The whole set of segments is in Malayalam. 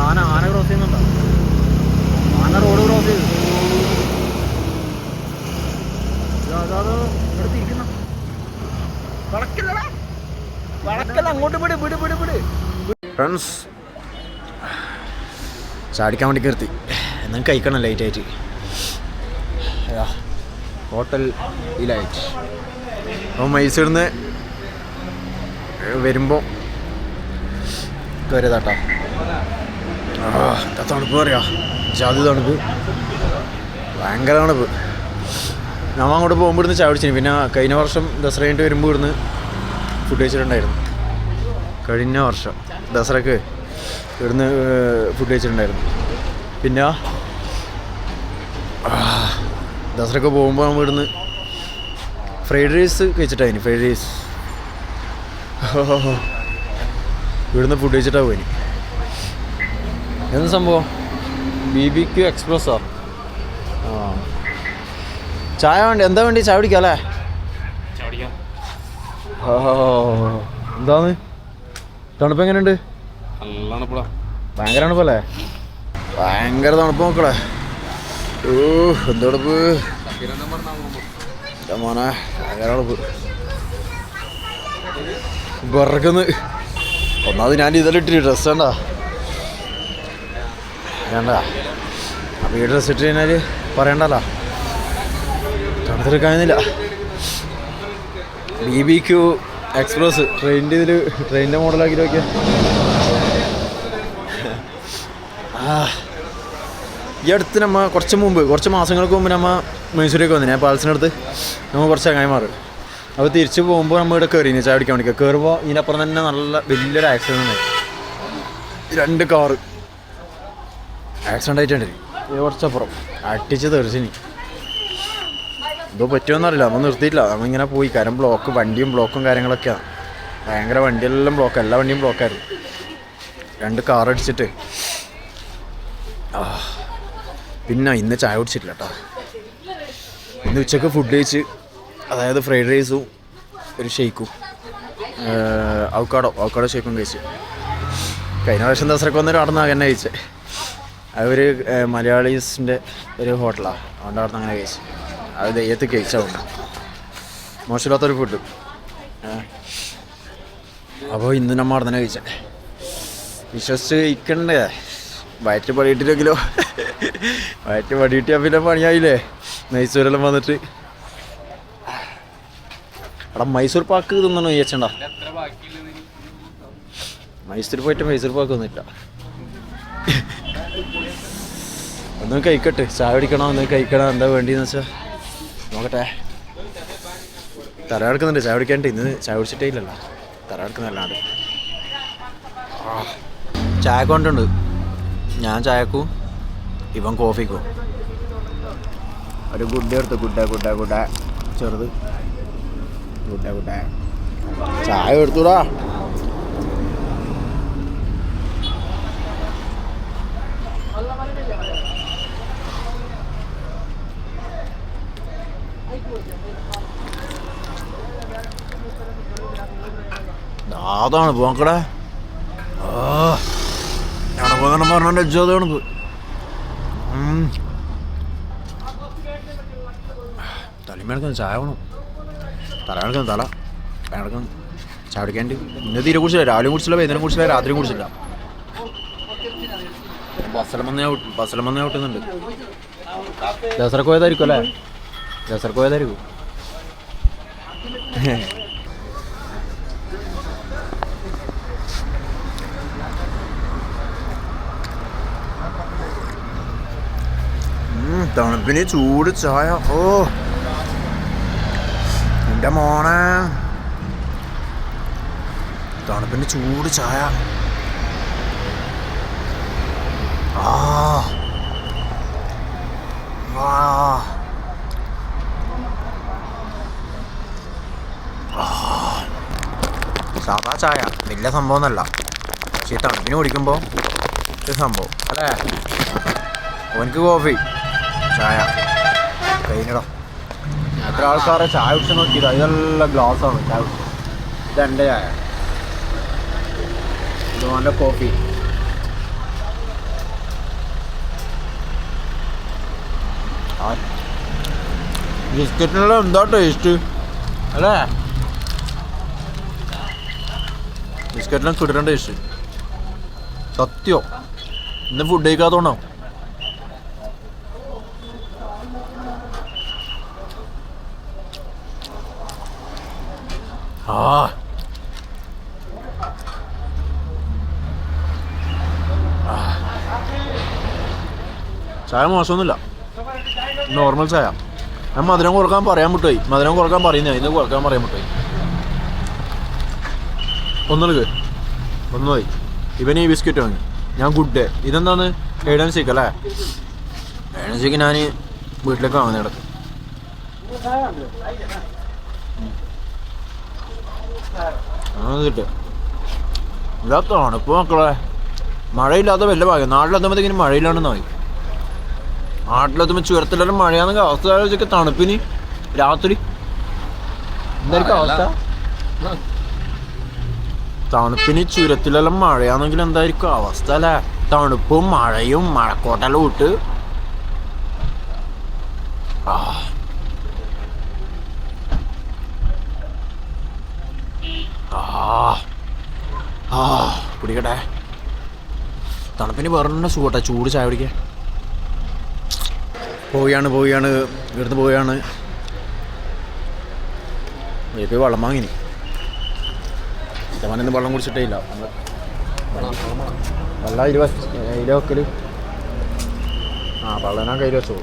ആന ആന ക്രോസ് ചെയ്യുന്നുണ്ടോ? ആന റോഡ് ക്രോസ് ചെയ്തു. അങ്ങോട്ട് ഫ്രണ്ട്സ് ചാടിക്കാൻ വേണ്ടി കയർത്തി എന്നാൽ കഴിക്കണം ലൈറ്റായിട്ട് ഹോട്ടൽ ലൈറ്റ് അപ്പോൾ മൈസൂരിൽ നിന്ന് വരുമ്പോൾ കയറിയതാട്ടോ തണുപ്പ് പറയാ? ജാതി തണുപ്പ്. ഭയങ്കര തണുപ്പ്. നമ്മൾ അങ്ങോട്ട് പോകുമ്പോൾ ഇവിടുന്ന് ചാവിടിച്ചു പിന്നെ കഴിഞ്ഞ വർഷം ദസറ കഴിഞ്ഞിട്ട് വരുമ്പോൾ ഇവിടുന്ന് ഫുഡ് കഴിച്ചിട്ടുണ്ടായിരുന്നു. കഴിഞ്ഞ വർഷം ദസറക്ക് ഇവിടുന്ന് ഫുഡ് കഴിച്ചിട്ടുണ്ടായിരുന്നു. പിന്നെ ദസറക്ക് പോകുമ്പോൾ നമ്മൾ ഇവിടുന്ന് ഫ്രൈഡ് റൈസ് കഴിച്ചിട്ടായിന് ഫ്രൈഡ് റൈസ്. ഇവിടുന്ന് ഫുഡ് കഴിച്ചിട്ടാണ് പോയിന്. എന്ത് സംഭവം? ബി ബി ക്യു എക്സ്പ്രസ്സോ ആ? ചായ വേണ്ടി എന്താ വേണ്ടി? ചായ കുടിക്കാം അല്ലേ? ഓ എന്താന്ന്? തണുപ്പ് എങ്ങനെയുണ്ട്? ഭയങ്കര തണുപ്പല്ലേ ഭയങ്കര തണുപ്പ് നോക്കളെ ഓ എന്ത് തണുപ്പ്? മോനെ ഭയങ്കര തണുപ്പ്. വിറക്കുന്നു ഒന്നാമത് ഞാൻ ഇതിലിട്ട് ഡ്രസ്സ് വേണ്ട. വേണ്ട ആ വീട്ടിൽ സെറ്റ് കഴിഞ്ഞാൽ പറയണ്ടല്ലോ തണുത്തെടുക്കാനില്ല ബി ബി ക്യു എക്സ്പ്രസ് ട്രെയിനിന്റെ ഇതിൽ ട്രെയിനിന്റെ മോഡലാക്കി നോക്കിയാൽ ആ. ഈ അടുത്ത് നമ്മ കുറച്ച് മുമ്പ് കുറച്ച് മാസങ്ങൾക്ക് മുമ്പ് നമ്മ മൈസൂരേക്ക് വന്നിന്. പാൽസിനടുത്ത് നമ്മൾ കുറച്ച് ചങ്ങായി മാറി അപ്പോൾ തിരിച്ച് പോകുമ്പോൾ നമ്മൾ ഇവിടെ കയറി ചായ പിടിക്കാൻ വേണ്ടി കയറുമ്പോൾ ഇതിനപ്പുറം തന്നെ നല്ല വലിയൊരു ആക്സിഡന്റ് ആയി രണ്ട് കാറ് ആക്സിഡന്റ് ആയിട്ടുണ്ട്. ഇത് കുറച്ചപ്പുറം. അടിച്ച് തെറിച്ചിനി. എന്തോ പറ്റുമെന്നറിയില്ല. നമ്മൾ നിർത്തിയില്ല നമ്മൾ ഇങ്ങനെ പോയി. കാരണം ബ്ലോക്ക് വണ്ടിയും ബ്ലോക്കും കാര്യങ്ങളൊക്കെയാണ് ഭയങ്കര വണ്ടിയെല്ലാം ബ്ലോക്ക് എല്ലാ വണ്ടിയും ബ്ലോക്കായിരുന്നു രണ്ട് കാർ അടിച്ചിട്ട്. പിന്നെ ഇന്ന് ചായ കുടിച്ചിട്ടില്ല കേട്ടോ ഇന്ന് ഉച്ചയ്ക്ക് ഫുഡ് കഴിച്ച് അതായത് ഫ്രൈഡ് റൈസും ഒരു ഷേക്കും ഔക്കാടോ ഔക്കാടോ ഷെയ്ക്കും കഴിച്ച്. കഴിഞ്ഞ പ്രാവശ്യം ദസറക്ക് വന്നൊരു അവിടെ നിന്ന് തന്നെ കഴിച്ചത് അവർ മലയാളീസിന്റെ ഒരു ഹോട്ടലാണ് അതുകൊണ്ട് അവിടെ അങ്ങനെ കഴിച്ചു. അത് ദയ്യത്ത് കഴിച്ചാവുന്നു മോശമില്ലാത്തൊരു ഫുഡ് അപ്പോൾ ഇന്ന് നമ്മൾ അവിടെ തന്നെ കഴിച്ചേ. വിശ്വസിച്ച് കഴിക്കണ്ടേ? വയറ്റ് പടിയിട്ടില്ലെങ്കിലോ? വയറ്റ് പണിയിട്ടിയാൽ പിന്നെ പണിയായില്ലേ? മൈസൂരെല്ലാം വന്നിട്ട്. അവിടെ മൈസൂർ പാക്ക് തിന്നണോ ചേച്ചണ്ട മൈസൂർ പോയിട്ട് മൈസൂർ പാക്ക് ഒന്നുമില്ല. ഒന്ന് കഴിക്കട്ടെ. ചായ പിടിക്കണോ ഒന്ന് കഴിക്കണോ? എന്താ വേണ്ടിയെന്ന് വെച്ചാൽ നോക്കട്ടെ. തല കിടക്കുന്നുണ്ട്. ചായ കുടിക്കാണ്ട് ഇന്ന് ചായ കുടിച്ചിട്ടേ ഇല്ലല്ലോ. തല കിടക്കുന്നല്ലാണ്ട് ചായ കൊണ്ടുണ്ട്. ഞാൻ ചായക്കും ഇവൻ കോഫിക്കും. ഒരു ഗുഡ് എടുത്ത് ഗുഡ ഗുഡ ഗുഡ ചെറുത്. ഗുഡ ഗുഡ ചായ എടുത്തൂടാ. അതാണ് പോക്കടെ പോകണം പറഞ്ഞ അതാണ് തലമേടക്കുന്ന ചായ വേണം. തല കിടക്കുന്ന തല. കിടക്കുന്ന ചായ കുടിക്കാണ്ട് ഇന്ന് തീരെ കുടിച്ചില്ല. രാവിലെ കുടിച്ചില്ല വൈകുന്നേരം കുടിച്ചില്ല രാത്രിയും കുടിച്ചില്ല. ബസ്സലം വന്നേ ബസ്സലം വന്നേ ഔട്ടുന്നുണ്ട് ദസറക്ക് പോയതായിരിക്കും അല്ലേ? പോയതായിരിക്കും ഉം, തണുപ്പിന് ചൂട് ചായ ഓ എന്റെ മോനെ തണുപ്പിന് ചൂട് ചായ ആ ആ. സാധാ ചായ വലിയ സംഭവം എന്നല്ല പക്ഷേ തണുപ്പിന് കുടിക്കുമ്പോൾ സംഭവം. അല്ലേ? ഓനിക്ക് കോഫി ചായ കഴിഞ്ഞിടോ. എത്ര ആൾക്കാരെ ചായ കുടിച്ച് നോക്കിയതാ? ഇതെല്ലാം ഗ്ലാസ്സാണ് ചായ കുടിച്ചത് ഇതെന്റെ ചായ. ഇതുപോലെ കോഫി. ബിസ്ക്കറ്റിനുള്ള എന്താ ടേസ്റ്റ്? അല്ലേ? ബിസ്ക്കറ്റിനും കിട്ടുന്ന ടേസ്റ്റ് സത്യോ. ഇന്ന് ഫുഡ് കഴിക്കാത്തോണ്ടോ? ആ. ചായ മോശമൊന്നുമില്ല. നോർമൽ ചായ. ഞാൻ മധുരം കുറയ്ക്കാൻ പറയാൻ വിട്ടുപോയി. മധുരം കുറയ്ക്കാൻ പറയുന്നേ ഇന്ന് കുറയ്ക്കാൻ പറയാൻ വിട്ടുപോയി. ഒന്നെടുക്ക്. ഒന്ന് പോയി ഇവന് ഈ ബിസ്ക്കറ്റ് വാങ്ങി. ഞാൻ ഗുഡ് ഡേ. ഇതെന്താന്ന് ഏഴാൻ സീക്ക് അല്ലേ? സീക്ക് ഞാൻ വീട്ടിലേക്ക് വാങ്ങുന്ന ഇടയ്ക്ക്. കിട്ടും ഇതാ തണുപ്പ് മക്കളെ. മഴയില്ലാത്ത വല്ല ഭാഗ്യം. നാട്ടിലെത്തുമ്പോഴത്തേക്കിനും മഴയില്ലാണ്ടെന്ന് പോയി നാട്ടിലെത്തുമ്പോൾ ചുരത്തിലെല്ലാം മഴയാണെങ്കിൽ അവസ്ഥ തണുപ്പിന് രാത്രി. എന്തായിരിക്കും അവസ്ഥ? തണുപ്പിന് ചുരത്തിലെല്ലാം മഴയാണെങ്കിൽ എന്തായിരിക്കും അവസ്ഥ അല്ലേ? തണുപ്പും മഴയും മഴക്കോട്ടെല്ലാം ഇട്ട് ആ. ആ. കുടിക്കട്ടെ. തണുപ്പിന് വേറെ സുഖട്ടെ ചൂട് ചായ കുടിക്കാൻ. പോവുകയാണ് പോവുകയാണ് ഇവിടുന്ന് പോവുകയാണ്. വെള്ളം വാങ്ങിനി. ചമാനൊന്ന് വെള്ളം കുടിച്ചിട്ടേ ഇല്ല വെള്ളം ഇരുപ ഇതിൽ വെക്കൽ ആ വെള്ളം ഞാൻ കയ്യിൽ വെച്ചോ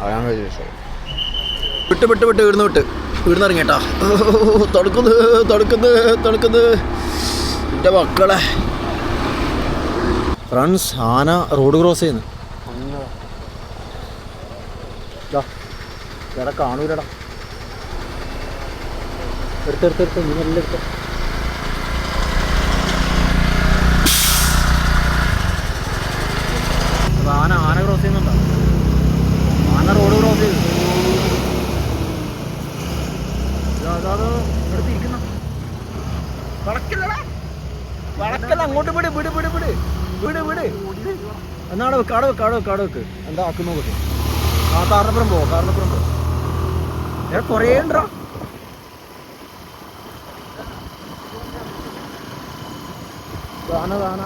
അത് ഞാൻ കയ്യിൽ വെച്ചോ വിട്ട് വിട്ട് വിട്ട് ഇവിടുന്ന് വിട്ട്. ഇവിടുന്ന് ഇറങ്ങിട്ടാ തണുക്കുന്നു തണുക്കുന്നു തണുക്കുന്നു എന്റെ മക്കളെ. ഫ്രണ്ട്സ് ആന റോഡ് ക്രോസ് ചെയ്യുന്നു. എടാ കാണൂലടാ. എടുത്തെടുത്തെടുത്ത് നീ നല്ല എടുത്ത് അത് ആന ആന ക്രോസ് ചെയ്യുന്നുണ്ടോ ആന റോഡ് ക്രോസ് ചെയ്തു ഇതാ, ഇതാ, ഇതാ, ഇവിടെ തിരിക്കുന്നു. വളക്കല്ലടാ. വളക്കല്ല അങ്ങോട്ട് വിട് വിട് വിട് വിട് വിട് വിട് എന്നാ അവിടെ വെക്ക് അവിടെ വെക്ക് അവിടെ വെക്ക് അവിടെ വെക്ക്. എന്താ ആക്കുന്നു നോക്കട്ടെ ആ കാരണപ്പുറം പോവോ കാരണപ്പുറം പോ. ഏ കുറേ ഉണ്ടോ? ആന ആന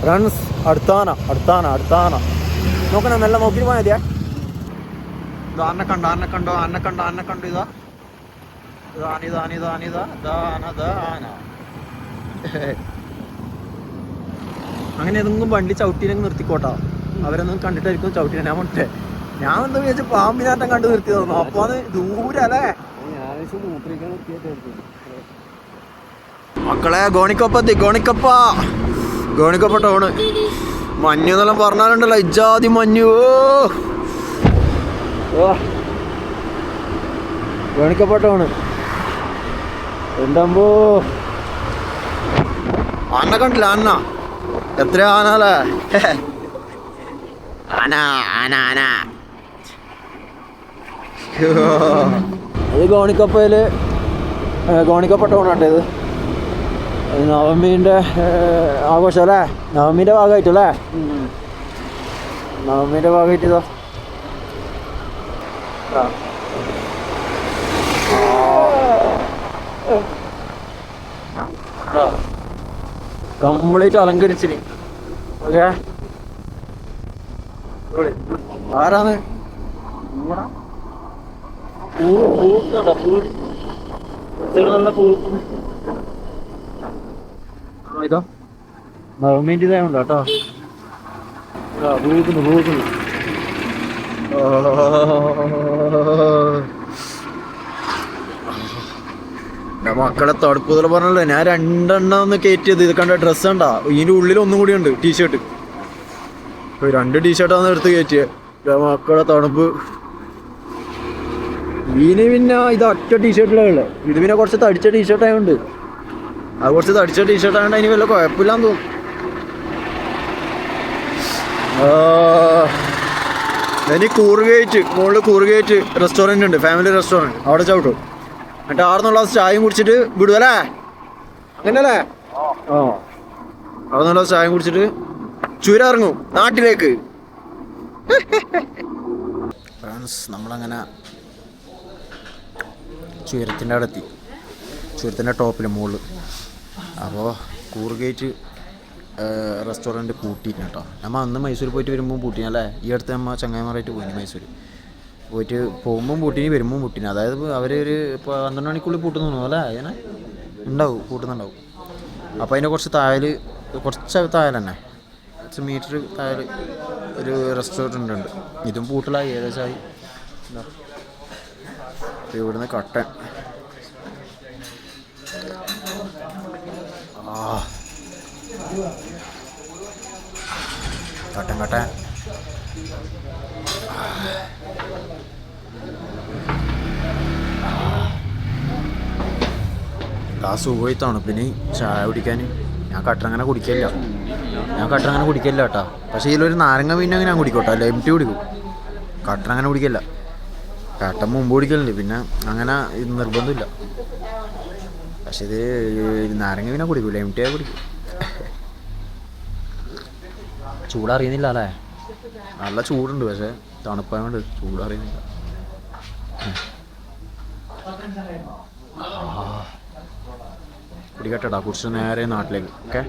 ഫ്രണ്ട്സ് അടുത്താന അടുത്താന അടുത്താന. നോക്കണേ നല്ല നോക്കി പോയാൽ മതിയാ. കണ്ടോ ആനെ കണ്ടോ ആനെ കണ്ടോ ആനെ കണ്ടോ ഇതാ. ഇതാന ഇതാന ഇതാന ദാന ദാന അങ്ങനെ ഏതെങ്കിലും വണ്ടി ചവിട്ടിനെങ്കിൽ നിർത്തിക്കോട്ടാ. അവരൊന്നും കണ്ടിട്ടായിരിക്കും ചവിട്ടിനെ ഞാൻ മുട്ടേ ഞാൻ എന്താ വിചാരിച്ച പാമ്പിനാട്ടം കണ്ടു നിർത്തി തന്നു അപ്പൊ അത് ദൂരല്ലേ മക്കളെ ഗോണിക്കൊപ്പത്തി ഗോണിക്കൊപ്പ. ഗോണിക്കൊപ്പ ടൗണ്. മഞ്ഞു എന്നെല്ലാം പറഞ്ഞാലുണ്ടല്ലോ ഇജാതി മഞ്ഞു. ഗോണിക്കപ്പ ടൗണ്. ആന കണ്ടില്ല ആന. എത്ര ആനല്ലേ ആന ആന ആന. ഇത് ഗോണിക്കപ്പയിൽ ഗോണിക്കപ്പ ടൗണാട്ടെ ഇത്. നവമീന്റെ ആഘോഷം അല്ലേ? നവമീന്റെ ഭാഗമായിട്ടല്ലേ? നവമീന്റെ ഭാഗമായിട്ട് ഇതോ. കംപ്ലീറ്റ് അലങ്കരിച്ചിന്. ഓക്കെ? ആരാണ്? ഇതോ. നവമീന്റെ ഇതായുണ്ടോ കേട്ടോ പൂക്കുന്നു പൂക്കുന്നു എന്റെ മക്കളെ തടുപ്പുതൽ പറഞ്ഞല്ലോ. ഞാൻ രണ്ടെണ്ണം ഒന്ന് കയറ്റിയത്. ഇത് കണ്ട ഡ്രസ്സ് കണ്ടാ? ഇതിന്റെ ഉള്ളിൽ ഒന്നും കൂടി ഉണ്ട് ടീഷർട്ട് രണ്ട് ടീഷർട്ടാണ് എടുത്ത് കയറ്റിയത് മക്കളെ തണുപ്പ്. ഇതിന് പിന്നെ ഇത് ഒറ്റ ടീഷർട്ടിലുള്ളത് ഇത് പിന്നെ കുറച്ച് തടിച്ച ടീഷർട്ട് ആയതുകൊണ്ട് അത് കുറച്ച് തടിച്ച ടീഷർട്ട് ആയതുകൊണ്ട് അതിന് വല്ല കുഴപ്പമില്ലാന്ന് തോന്നുന്നു. ആ, ഇനി കൂറുകേറ്റ് മുകളിൽ കൂറുകേറ്റ് റെസ്റ്റോറന്റ് ഉണ്ട് ഫാമിലി റെസ്റ്റോറന്റ് അവിടെ ചവിട്ടും. എന്നിട്ട് ആറുന്നുള്ള ചായയും കുടിച്ചിട്ട് വിടുവല്ലേ? അങ്ങനല്ലേ ആ. ആറുന്നുള്ള ചായയും കുടിച്ചിട്ട് ചുരം ഇറങ്ങും നാട്ടിലേക്ക്. ഫ്രണ്ട്സ് നമ്മളങ്ങനെ ചുരത്തിന്റെ അവിടെ എത്തി ചുരത്തിന്റെ ടോപ്പിൽ മുകളിൽ അപ്പോൾ കൂർഗേറ്റ് റെസ്റ്റോറന്റ് പൂട്ടിയിട്ടുണ്ട് കേട്ടോ. നമ്മൾ അന്ന് മൈസൂർ പോയിട്ട് വരുമ്പോൾ പൂട്ടിയാണ് അല്ലേ? ഈ അടുത്ത് നമ്മൾ ചങ്ങായിമാരായിട്ട് പോയി മൈസൂർ പോയിട്ട് പോകുമ്പോൾ പൂട്ടിന് വരുമ്പോൾ പൂട്ടിന്. അതായത് അവർ ഒരു ഇപ്പോൾ പന്ത്രണ്ട് മണിക്കുള്ളിൽ പൂട്ടുന്നു അല്ലേ? അങ്ങനെ ഉണ്ടാവും പൂട്ടുന്നുണ്ടാവും. അപ്പോൾ അതിന്റെ കുറച്ച് താഴൽ കുറച്ച് താഴൽ തന്നെ. കുറച്ച് മീറ്റർ താഴൽ ഒരു റെസ്റ്റോറന്റ് ഉണ്ട് ഇതും പൂട്ടലായി ഏകദേശമായി ഇവിടുന്ന് കട്ടൻ ആ. കട്ടൻ കട്ടൻ. ആ സുഖമായി തണുപ്പിന് ചായ കുടിക്കാൻ. ഞാൻ കട്ടൻ അങ്ങനെ കുടിക്കില്ല ഞാൻ കട്ടൻ അങ്ങനെ കുടിക്കില്ല കേട്ടാ. പക്ഷേ ഇതിലൊരു നാരങ്ങ പിന്നെ ഞാൻ കുടിക്കോട്ടോ ലൈം എംറ്റി കുടിക്കും. കട്ടൻ അങ്ങനെ കുടിക്കില്ല കട്ടൻ മുമ്പ് കുടിക്കലുണ്ട്. പിന്നെ അങ്ങനെ ഇത് നിർബന്ധമില്ല. പക്ഷേ ഇത് നാരങ്ങ പിന്നെ കുടിക്കില്ല ടീ കുടിക്കും. ചൂടറിയുന്നില്ല അല്ലേ? നല്ല ചൂടുണ്ട് പക്ഷേ തണുപ്പായോണ്ട് ചൂടറിയുന്നില്ല. കുടിക്കട്ടെടാ കുടിച്ച് നേരെ നാട്ടിലേക്ക് ഓക്കെ?